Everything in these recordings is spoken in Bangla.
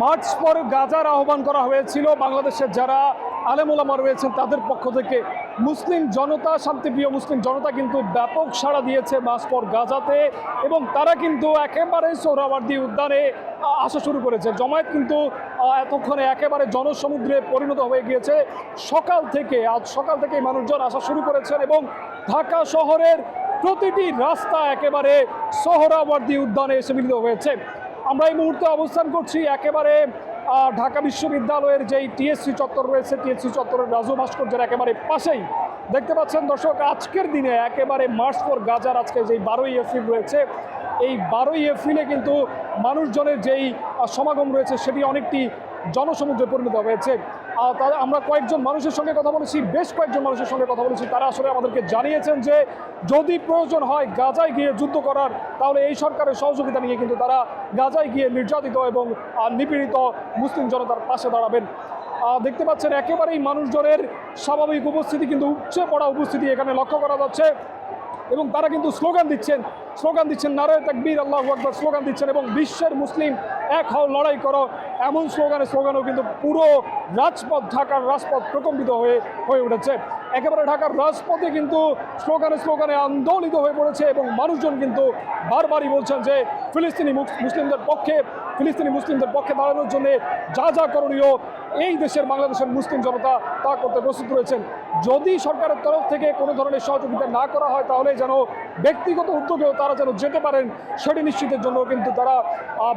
মার্চ পর গাজার আহ্বান করা হয়েছিল। বাংলাদেশের যারা আলেমুলামা রয়েছেন, তাদের পক্ষ থেকে মুসলিম জনতা, শান্তিপ্রিয় মুসলিম জনতা কিন্তু ব্যাপক সাড়া দিয়েছে মাস পর গাজাতে এবং তারা কিন্তু একেবারে সোহরাওয়ার্দী উদ্যানে আসা শুরু করেছে। জমায়েত কিন্তু এতক্ষণে একেবারে জনসমুদ্রে পরিণত হয়ে গিয়েছে। সকাল থেকে, আজ সকাল থেকেই মানুষজন আসা শুরু করেছেন এবং ঢাকা শহরের প্রতিটি রাস্তা একেবারে সোহরাওয়ার্দী উদ্যানে এসে মিলিত হয়েছে। আমরা এই মুহূর্তে অবস্থান করছি একেবারে ঢাকা বিশ্ববিদ্যালয়ের যেই টিএসসি চত্বর রয়েছে, টিএসসি চত্বরের রাজু ভাস্কর্যের একেবারে পাশেই। দেখতে পাচ্ছেন দর্শক, আজকের দিনে একেবারে মার্চ ফর গাজার আজকে যেই বারোই এপ্রিল রয়েছে, এই বারোই এপ্রিলে কিন্তু মানুষজনের যেই সমাগম রয়েছে, সেটি অনেকটি জনসমুদ্রে পরিণত হয়েছে। আহ, তা- আমরা কয়েকজন মানুষের সঙ্গে কথা বলেছি বেশ কয়েকজন মানুষের সঙ্গে কথা বলেছি। তারা আসলে আমাদেরকে জানিয়েছেন যে যদি প্রয়োজন হয় গাজায় গিয়ে যুদ্ধ করার তাহলে এই সরকারের সহযোগিতা নিয়ে কিন্তু তারা গাজায় গিয়ে নির্যাতিত এবং নিপীড়িত মুসলিম জনতার পাশে দাঁড়াবেন। দেখতে পাচ্ছেন একেবারেই মানুষজনের স্বাভাবিক উপস্থিতি কিন্তু উপচে পড়া উপস্থিতি এখানে লক্ষ্য করা যাচ্ছে এবং তারা কিন্তু স্লোগান দিচ্ছেন স্লোগান দিচ্ছেন নারায় তাকবীর, আল্লাহ আকবর স্লোগান দিচ্ছেন এবং বিশ্বের মুসলিম এক হও লড়াই করো। এমন স্লোগানে স্লোগানও কিন্তু পুরো রাজপথ, ঢাকার রাজপথ প্রকম্পিত হয়ে হয়ে উঠেছে। একেবারে ঢাকার রাজপথে কিন্তু স্লোগানে স্লোগানে আন্দোলিত হয়ে পড়েছে এবং মানুষজন কিন্তু বারবারই বলছেন যে ফিলিস্তিনি মুস- মুসলিমদের পক্ষে, ফিলিস্তিনি মুসলিমদের পক্ষে দাঁড়ানোর জন্য যা যা করণীয় এই দেশের বাংলাদেশের মুসলিম জনতা তা করতে প্রস্তুত রয়েছেন। যদি সরকারের তরফ থেকে কোনো ধরনের সহযোগিতা না করা হয়, তাহলে যেন ব্যক্তিগত উদ্যোগেও তারা যেন যেতে পারেন, সেটি নিশ্চিতের জন্য কিন্তু তারা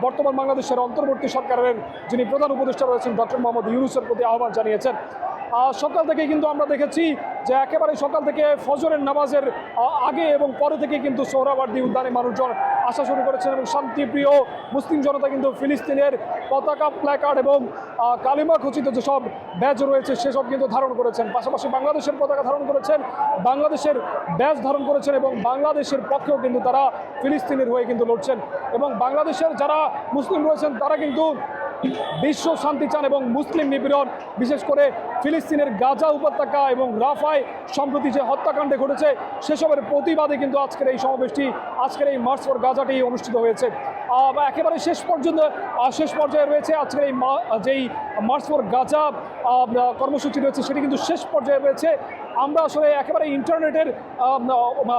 বর্তমান বাংলাদেশের অন্তর্বর্তী সরকারের যিনি প্রধান উপদেষ্টা রয়েছেন ডক্টর মোহাম্মদ ইউনুসের প্রতি আহ্বান জানিয়েছেন। সকাল থেকে কিন্তু আমরা দেখেছি যে একেবারে সকাল থেকে ফজরের নামাজের আগে এবং পরে থেকে কিন্তু সোহরাবার্দি উদ্যানে মানুষজন আসা শুরু করেছেন এবং শান্তিপ্রিয় মুসলিম জনতা কিন্তু ফিলিস্তিনের পতাকা প্ল্যাকার্ড এবং কালিমা খচিত যেসব ব্যাচ রয়েছে সেসব কিন্তু ধারণ করেছেন। পাশাপাশি বাংলাদেশের পতাকা ধারণ করেছেন, বাংলাদেশের ব্যাচ ধারণ করেছেন এবং বাংলাদেশের পক্ষেও কিন্তু তারা ফিলিস্তিনের হয়ে কিন্তু লড়ছেন। এবং বাংলাদেশের যারা মুসলিম রয়েছেন, তারা কিন্তু বিশ্ব শান্তি চান এবং মুসলিম নিপীড়ন, বিশেষ করে ফিলিস্তিনের গাজা উপত্যকা এবং রাফায় সম্প্রতি যে হত্যাকাণ্ডে ঘটেছে, সেসবের প্রতিবাদে কিন্তু আজকের এই সমাবেশটি, আজকের এই মার্চ ফর গাজাটি অনুষ্ঠিত হয়েছে। একেবারে শেষ পর্যন্ত শেষ পর্যায়ে রয়েছে আজকের এই যেই মার্চ ফর গাজা কর্মসূচি রয়েছে, সেটি কিন্তু শেষ পর্যায়ে রয়েছে। আমরা আসলে একেবারে ইন্টারনেটের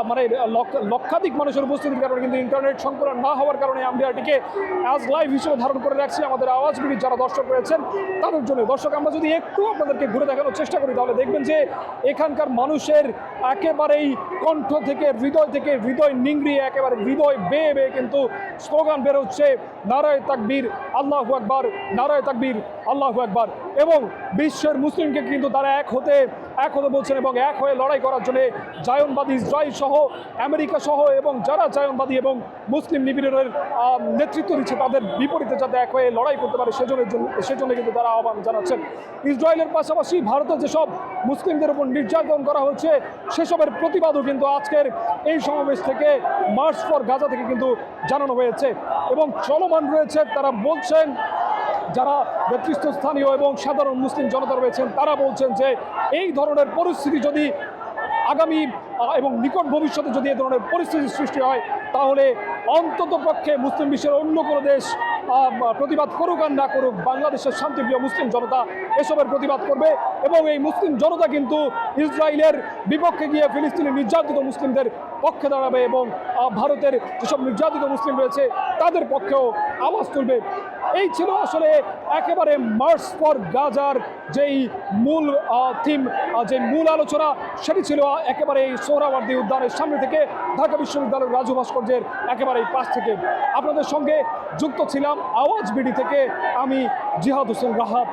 মানে লক্ষ- লক্ষাধিক মানুষের উপস্থিতির কারণে কিন্তু ইন্টারনেট সংকলন না হওয়ার কারণে আমরা এটিকে অ্যাজ লাইভ হিসেবে ধারণ করে রাখছি। আমাদের আওয়াজগুলি যারা দর্শক রয়েছেন, তাদের জন্য। দর্শক, আমরা যদি একটু আপনাদেরকে ঘুরে দেখানোর চেষ্টা করি, তাহলে দেখবেন যে এখানকার মানুষের একেবারেই কণ্ঠ থেকে, হৃদয় থেকে, হৃদয় নিংড়িয়ে একেবারে হৃদয় বেয়ে বেয়ে কিন্তু স্লোগান বেরোচ্ছে, নারায় তাকবীর, আল্লাহ আকবার, নারায় তাকবীর, আল্লাহ আকবার। এবং বিশ্বের মুসলিমকে কিন্তু তারা এক হতে এক হতে বলছেন এবং এক হয়ে লড়াই করার জন্য জায়নবাদী ইসরায়েল সহ আমেরিকা সহ এবং যারা জায়নবাদী এবং মুসলিম আহ, নেতৃত্ব দিচ্ছে তাদের বিপরীতে যাতে এক হয়ে লড়াই করতে পারে সেজন্য সেজন্য কিন্তু তারা আহ্বান জানাচ্ছেন। ইসরায়েলের পাশাপাশি ভারতের যেসব মুসলিমদের উপর নির্যাতন করা হচ্ছে সেসবের প্রতিবাদও কিন্তু আজকের এই সমাবেশ থেকে মার্চ ফর গাজা থেকে কিন্তু জানানো হয়েছে। এবং চলমান রয়েছে তারা বলছেন যারা নেতৃত্বস্থানীয় এবং সাধারণ মুসলিম জনতা রয়েছেন, তারা বলছেন যে এই ধরনের পরিস্থিতি যদি আগামী এবং নিকট ভবিষ্যতে যদি এ ধরনের পরিস্থিতির সৃষ্টি হয়, তাহলে অন্তত পক্ষে মুসলিম বিশ্বের অন্য কোনো দেশ প্রতিবাদ করুক আর না করুক, বাংলাদেশের শান্তিপ্রিয় মুসলিম জনতা এসবের প্রতিবাদ করবে এবং এই মুসলিম জনতা কিন্তু ইসরায়েলের বিপক্ষে গিয়ে ফিলিস্তিনি নির্যাতিত মুসলিমদের পক্ষে দাঁড়াবে এবং ভারতের যেসব নির্যাতিত মুসলিম রয়েছে, তাদের পক্ষেও আওয়াজ তুলবে। এই ছিল আসলে একেবারে মার্চ ফর গাজার যেই মূল থিম যে মূল আলোচনা, সেটি ছিল একেবারে এই সোহরাওয়ার্দী উদ্যানের সামনে থেকে ঢাকা বিশ্ববিদ্যালয়ের রাজু ভাস্কর্যের একেবারে পাশ থেকে। আপনাদের সঙ্গে যুক্ত ছিলাম আওয়াজ বিডি থেকে আমি জিহাদ হোসেন রাহাত।